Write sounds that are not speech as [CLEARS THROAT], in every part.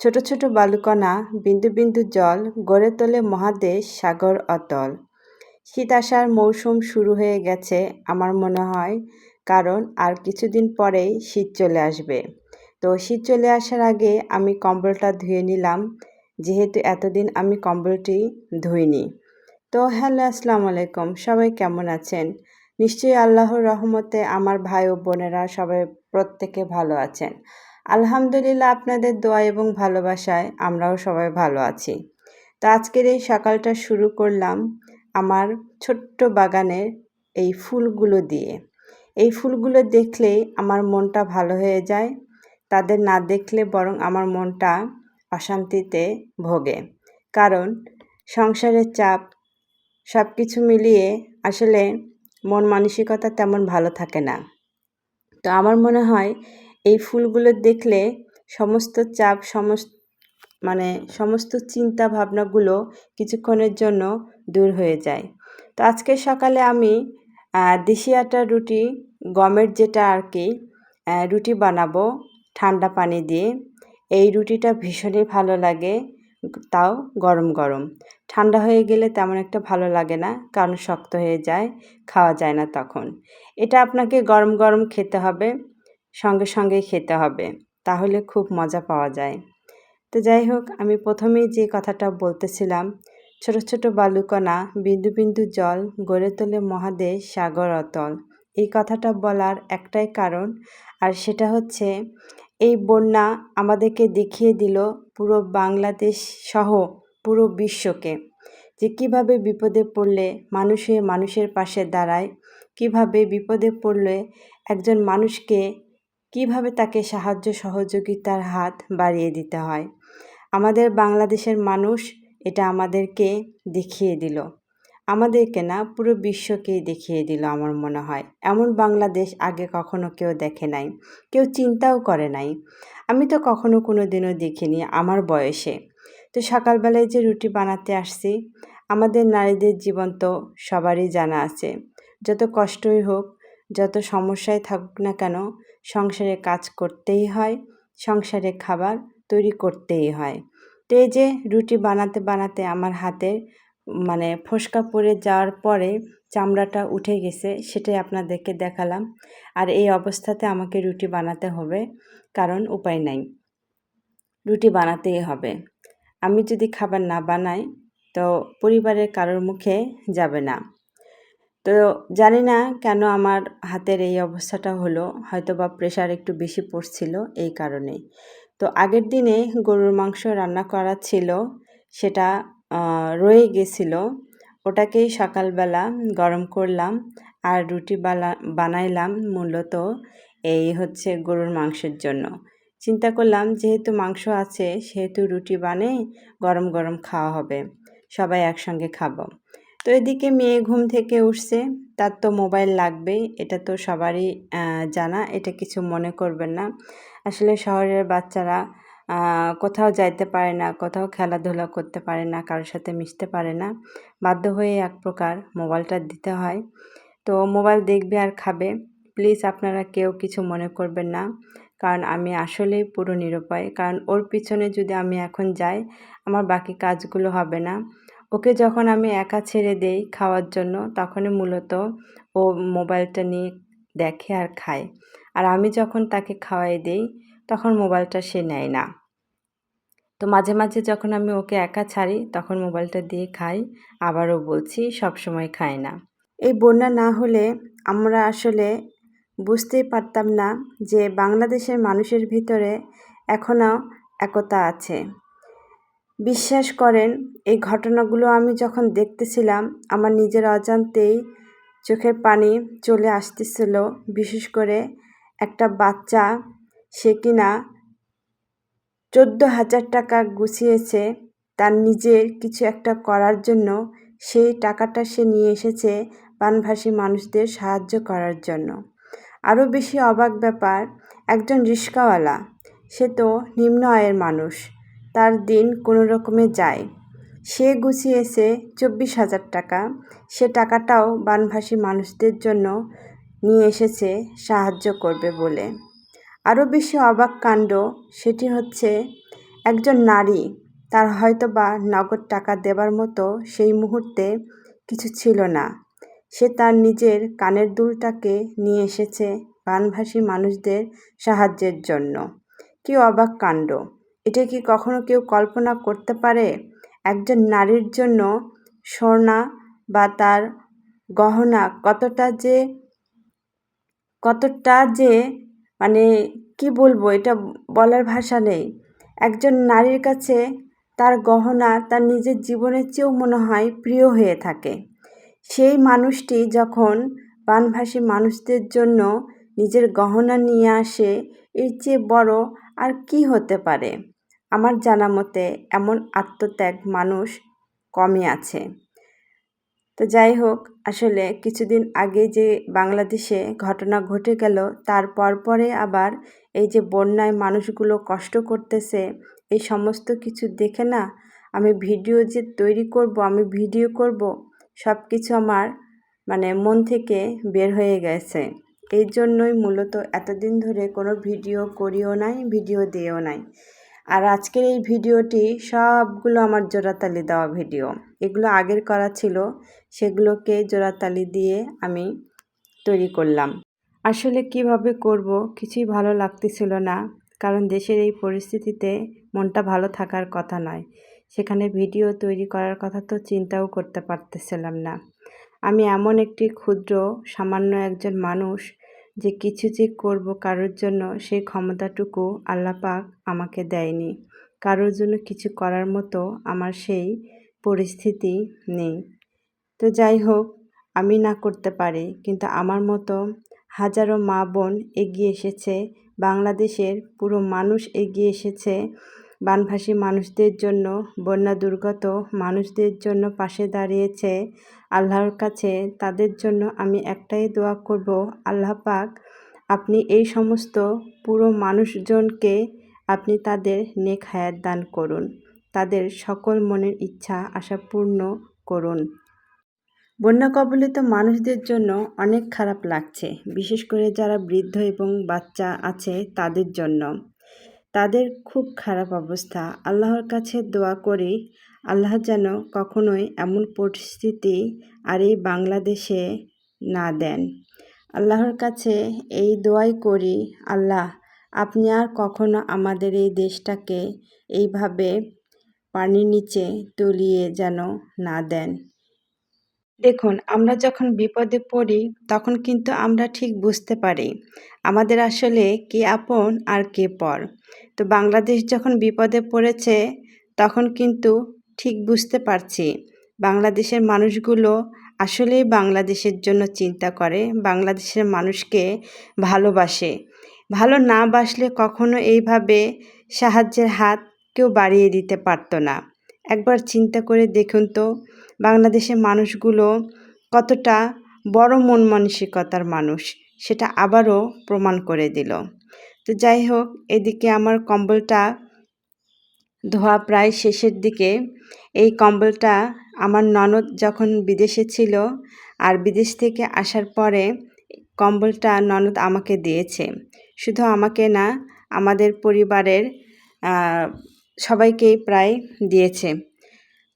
ছোট ছোট বালুকণা, বিন্দু বিন্দু জল, গড়ে তোলে মহাদেশ, সাগর, অতল। শীত আসার মৌসুম শুরু হয়ে গেছে আমার মনে হয়, কারণ আর কিছুদিন পরেই শীত চলে আসবে। তো শীত চলে আসার আগে আমি কম্বলটা ধুয়ে নিলাম, যেহেতু এতদিন আমি কম্বলটি ধুইনি। তো হ্যালো, আসসালামু আলাইকুম, সবাই কেমন আছেন? নিশ্চয়ই আল্লাহর রহমতে আমার ভাই ও বোনেরা সবাই প্রত্যেকে ভালো আছেন। আলহামদুলিল্লাহ আপনাদের দোয়া এবং ভালোবাসায় আমরাও সবাই ভালো আছি। তো আজকের এই সকালটা শুরু করলাম আমার ছোট্ট বাগানের এই ফুলগুলো দিয়ে। এই ফুলগুলো দেখলেই আমার মনটা ভালো হয়ে যায়, তাদের না দেখলে বরং আমার মনটা অশান্তিতে ভোগে। কারণ সংসারের চাপ সব কিছু মিলিয়ে আসলে মন মানসিকতা তেমন ভালো থাকে না। তো আমার মনে হয় এই ফুলগুলো দেখলে সমস্ত চাপ, সমস্ত মানে সমস্ত চিন্তা ভাবনাগুলো কিছুক্ষণের জন্য দূর হয়ে যায়। তো আজকে সকালে আমি দেশি আটার রুটি, গমের যেটা আর কি রুটি বানাবো ঠান্ডা পানি দিয়ে। এই রুটিটা ভীষণই ভালো লাগে, তাও গরম গরম। ঠান্ডা হয়ে গেলে তেমন একটা ভালো লাগে না, কারণ শক্ত হয়ে যায়, খাওয়া যায় না তখন। এটা আপনাকে গরম গরম খেতে হবে। সঙ্গে সঙ্গে খেতে হবে, তাহলে খুব মজা পাওয়া যায়। তো যাই হোক, আমি প্রথমেই যে কথাটা বলতেছিলাম, ছোট ছোট বালুকণা, বিন্দু বিন্দু জল, গড়ে তোলে মহাদেশ, সাগর অতল, এই কথাটা বলার একটাই কারণ, আর সেটা হচ্ছে, এই বন্যা আমাদেরকে দেখিয়ে দিল পুরো বাংলাদেশ সহ পুরো বিশ্বকে, যে কীভাবে বিপদে পড়লে মানুষে মানুষের পাশে দাঁড়ায়, কীভাবে বিপদে পড়লে একজন মানুষকে কীভাবে তাকে সাহায্য সহযোগিতার হাত বাড়িয়ে দিতে হয়। আমাদের বাংলাদেশের মানুষ এটা আমাদেরকে দেখিয়ে দিল। আমাদেরকে না, পুরো বিশ্বকেই দেখিয়ে দিল আমার মনে হয়। এমন বাংলাদেশ আগে কখনো কেউ দেখে নাই, কেউ চিন্তাও করে নাই। আমি তো কখনো কোনো দিনও দেখিনি আমার বয়সে। তো সকালবেলায় যে রুটি বানাতে আসছি, আমাদের নারীদের জীবন তো সবারই জানা আছে। যত কষ্টই হোক, যত সমস্যায় থাকুক না কেন সংসারে কাজ করতেই হয়, সংসারে খাবার তৈরি করতেই হয়। তো এই যে রুটি বানাতে বানাতে আমার হাতে মানে ফোসকা পড়ে যাওয়ার পরে চামড়াটা উঠে গেছে, সেটাই আপনাদেরকে দেখালাম। আর এই অবস্থাতে আমাকে রুটি বানাতে হবে, কারণ উপায় নাই। রুটি বানাতেই হবে। আমি যদি খাবার না বানাই, তো পরিবারের কারোর মুখে যাবে না। তো জানি না কেন আমার হাতের এই অবস্থাটা হলো হয়তো বা প্রেশার একটু বেশি পড়ছিল এই কারণে তো আগের দিনে গরুর মাংস রান্না করা ছিল, সেটা রয়ে গেছিল। ওটাকেই সকালবেলা গরম করলাম আর রুটি বালা, বানাইলাম মূলত এই হচ্ছে গরুর মাংসের জন্য। চিন্তা করলাম যেহেতু মাংস আছে, সেহেতু রুটি বানে গরম গরম খাওয়া হবে, সবাই একসঙ্গে খাব। তো এদিকে মেয়ে ঘুম থেকে উঠছে, তার তো মোবাইল লাগবে এটা তো সবারই জানা, এটা কিছু মনে করবেন না। আসলে শহরের বাচ্চারা কোথাও যাইতে পারে না, কোথাও খেলাধুলা করতে পারে না, কারোর সাথে মিশতে পারে না। বাধ্য হয়ে এক প্রকার মোবাইলটা দিতে হয়। তো মোবাইল দেখবে আর খাবে। প্লিজ আপনারা কেউ কিছু মনে করবেন না, কারণ আমি আসলেই পুরো নিরুপায়। কারণ ওর পিছনে যদি আমি এখন যাই, আমার বাকি কাজগুলো হবে না। ওকে যখন আমি একা ছেড়ে দেই খাওয়ার জন্য, তখনই মূলত ও মোবাইলটা নিয়ে দেখে আর খায়। আর আমি যখন তাকে খাওয়াই দিই, তখন মোবাইলটা সে নেয় না। তো মাঝে মাঝে যখন আমি ওকে একা ছাড়ি, তখন মোবাইলটা দিয়ে খাই, আবারও বলছি সব সময় খায় না। এই বন্যা না হলে আমরা আসলে বুঝতেই পারতাম না যে বাংলাদেশের মানুষের ভিতরে এখনও একতা আছে। বিশ্বাস করেন, এই ঘটনাগুলো আমি যখন দেখতেছিলাম, আমার নিজের অজান্তেই চোখের পানি চলে আসতেছিল, বিশেষ করে একটা বাচ্চা, সে কিনা চোদ্দ হাজার টাকা গুছিয়েছে, তার নিজের কিছু একটা করার জন্য, সেই টাকাটা সে নিয়ে এসেছে বানভাসী মানুষদের সাহায্য করার জন্য। আরও বেশি অবাক ব্যাপার, একজন রিস্কাওয়ালা, সে তো নিম্ন আয়ের মানুষ। তার দিন কোনো রকমে যায়। সে গুছিয়েছে চব্বিশ হাজার টাকা। সে টাকাটাও বানভাসী মানুষদের জন্য নিয়ে এসেছে সাহায্য করবে বলে। আরও বেশি অবাক কাণ্ড, সেটি হচ্ছে একজন নারী, তার হয়তো বা নগদ টাকা দেবার মতো সেই মুহূর্তে কিছু ছিল না। সে তার নিজের কানের দুলটাকে নিয়ে এসেছে বানভাসী মানুষদের সাহায্যের জন্য। কি অবাক কাণ্ড! এটা কি কখনো কেউ কল্পনা করতে পারে? একজন নারীর জন্য সোনা বা তার গহনা কতটা যে কতটা যে মানে কি বলব, এটা বলার ভাষা নেই। একজন নারীর কাছে তার গহনা তার নিজের জীবনের চেয়েও মনে হয় প্রিয় হয়ে থাকে। সেই মানুষটি যখন বানভাসী মানুষদের জন্য নিজের গহনা নিয়ে আসে, এর চেয়ে বড় আর কি হতে পারে? আমার জানা মতে, এমন আত্মত্যাগ মানুষ কমই আছে। তো যাই হোক, আসলে কিছুদিন আগে যে বাংলাদেশে ঘটনা ঘটে গেল, তার পরে আবার এই যে বন্যায় মানুষগুলো কষ্ট করতেছে, এই সমস্ত কিছু দেখে না আমি ভিডিও যে তৈরি করব, আমি ভিডিও করব সব কিছু আমার মানে মন থেকে বের হয়ে গেছে। এই জন্যই মূলত এতদিন ধরে কোনো ভিডিও করিও নাই, ভিডিও দিয়েও নাই। আর আজকের এই ভিডিওটি সবগুলো আমার জোড়াতালি দেওয়া ভিডিও। এগুলো আগের করা ছিল, সেগুলোকে জোড়াতালি দিয়ে আমি তৈরি করলাম। আসলে কীভাবে করব কিছুই ভালো লাগতেছিল না, কারণ দেশের এই পরিস্থিতিতে মনটা ভালো থাকার কথা নয়। সেখানে ভিডিও তৈরি করার কথা তো চিন্তাও করতে পারতেছিলাম না। আমি এমন একটি ক্ষুদ্র, সামান্য একজন মানুষ যে কিছু যে করব কারোর জন্য সেই ক্ষমতাটুকু আল্লাপাক আমাকে দেয়নি। কারোর জন্য কিছু করার মতো আমার সেই পরিস্থিতি নেই। তো যাই হোক, আমি না করতে পারি, কিন্তু আমার মতো হাজারো মা বোন এগিয়ে এসেছে, বাংলাদেশের পুরো মানুষ এগিয়ে এসেছে বানভাসী মানুষদের জন্য, বন্যা দুর্গত মানুষদের জন্য পাশে দাঁড়িয়েছে আল্লাহর কাছে, তাদের জন্য আমি একটাই দোয়া করব, আল্লাহ পাক, আপনি এই সমস্ত পুরো মানুষজনকে আপনি তাদের নেক হায়াত দান করুন। তাদের সকল মনের ইচ্ছা, আশা পূর্ণ করুন। বন্যা কবলিত মানুষদের জন্য অনেক খারাপ লাগছে, বিশেষ করে যারা বৃদ্ধ এবং বাচ্চা আছে তাদের জন্য। তাদের খুব খারাপ অবস্থা। আল্লাহর কাছে দোয়া করি, আল্লাহ যেন কখনোই এমন পরিস্থিতি আর এই বাংলাদেশে না দেন। আল্লাহর কাছে এই দোয়াই করি, আল্লাহ, আপনি আর কখনো আমাদের এই দেশটাকে এইভাবে পানির নিচে তলিয়ে যেন না দেন। দেখুন, আমরা যখন বিপদে পড়ি, তখন কিন্তু আমরা ঠিক বুঝতে পারি, আমাদের আসলে কে আপন আর কে পর। তো বাংলাদেশ যখন বিপদে পড়েছে, তখন কিন্তু ঠিক বুঝতে পারছি, বাংলাদেশের মানুষগুলো আসলেই বাংলাদেশের জন্য চিন্তা করে, বাংলাদেশের মানুষকে ভালোবাসে। ভালো না বাসলে কখনো এইভাবে সাহায্যের হাত কেউ বাড়িয়ে দিতে পারতো না। একবার চিন্তা করে দেখুন তো বাংলাদেশের মানুষগুলো কতটা বড় মন মানসিকতার মানুষ, সেটা আবারও প্রমাণ করে দিল। তো যাই হোক, এদিকে আমার কম্বলটা ধোয়া প্রায় শেষের দিকে। এই কম্বলটা আমার ননদ যখন বিদেশে ছিল আর বিদেশ থেকে আসার পরে কম্বলটা ননদ আমাকে দিয়েছে। শুধু আমাকে না, আমাদের পরিবারের সবাইকেই প্রায় দিয়েছে।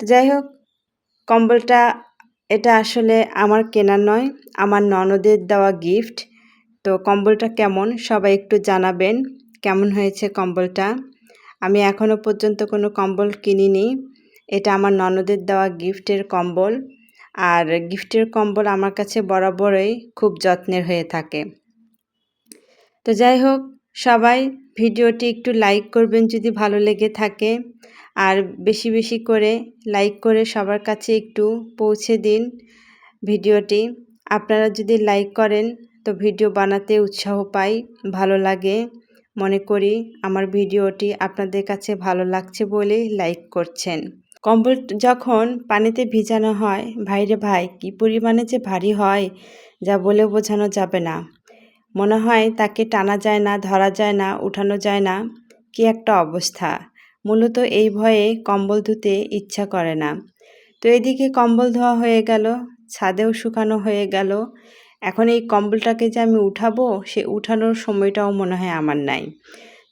তো যাই হোক কম্বলটা, এটা আসলে আমার কেনা নয়, আমার ননদের দেওয়া গিফট তো কম্বলটা কেমন? সবাই একটু জানাবেন কেমন হয়েছে কম্বলটা। আমি এখনও পর্যন্ত কোনো কম্বল কিনিনি। এটা আমার ননদের দেওয়া গিফটের কম্বল। আর গিফটের কম্বল আমার কাছে বরাবরই খুব যত্নের হয়ে থাকে। তো যাই হোক সবাই ভিডিওটি একটু লাইক করবেন যদি ভালো লেগে থাকে। আর বেশি বেশি করে লাইক করে সবার কাছে একটু পৌঁছে দিন ভিডিওটি। আপনারা যদি লাইক করেন তো ভিডিও বানাতে উৎসাহ পাই, ভালো লাগে। মনে করি আমার ভিডিওটি আপনাদের কাছে ভালো লাগছে বলে লাইক করছেন। কম্বল যখন পানিতে ভিজানো হয় ভাইরে ভাই, কি পরিমাণে যে ভারী হয়, যা বলে বোঝানো যাবে না। মনে হয় তাকে টানা যায় না, ধরা যায় না, উঠানো যায় না। কি একটা অবস্থা। মূলত এই ভয়ে কম্বল ধুতে ইচ্ছা করে না। তো এদিকে কম্বল ধোয়া হয়ে গেল, ছাদেও শুকানো হয়ে গেল। এখন এই কম্বলটাকে যে আমি উঠাবো, সে উঠানোর সময়টাও মনে হয় আমার নাই।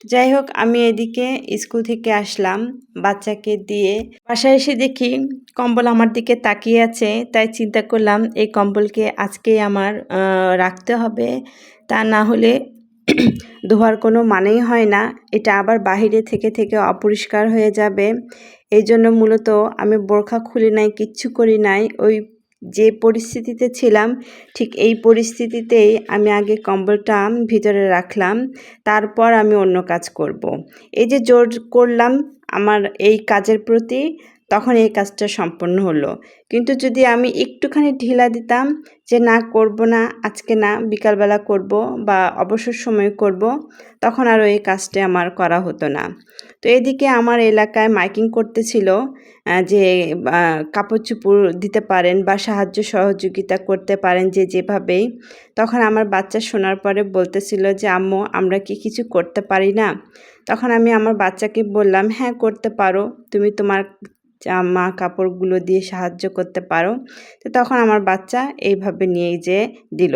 যাই হোক, আমি এদিকে স্কুল থেকে আসলাম। বাচ্চাকে দিয়ে বাসায় এসে দেখি কম্বল আমার দিকে তাকিয়ে আছে, তাই চিন্তা করলাম এই কম্বলকে আজকেই আমার রাখতে হবে। তা না হলে [CLEARS THROAT] ধোয়ার কোনো মানেই হয় না। এটা আবার বাহিরে থেকে থেকে অপরিষ্কার হয়ে যাবে। এই জন্য মূলত আমি বোরখা খুলি নাই, কিচ্ছু করি নাই। ওই যে পরিস্থিতিতে ছিলাম, ঠিক এই পরিস্থিতিতেই আমি আগে কম্বলটা ভিতরে রাখলাম, তারপর আমি অন্য কাজ করব। এই যে জোর করলাম আমার এই কাজের প্রতি তখন এই কাজটা সম্পন্ন হলো। কিন্তু যদি আমি একটুখানি ঢিলা দিতাম যে, না, করব না, আজকে না, বিকালবেলা করব বা অবসর সময় করব, তখন আর এই কাজটা আমার করা হতো না। তো এদিকে আমার এলাকায় মাইকিং করতেছিল যে কাপড় চুপড় দিতে পারেন বা সাহায্য সহযোগিতা করতে পারেন যে, যেভাবেই। তখন আমার বাচ্চা শোনার পরে বলতেছিল যে, আম্মু, আমরা কি কিছু করতে পারি না? তখন আমি আমার বাচ্চাকে বললাম হ্যাঁ করতে পারো। তুমি তোমার জামা কাপড়গুলো দিয়ে সাহায্য করতে পারো। তো তখন আমার বাচ্চা এইভাবে নিয়ে যেয়ে দিল।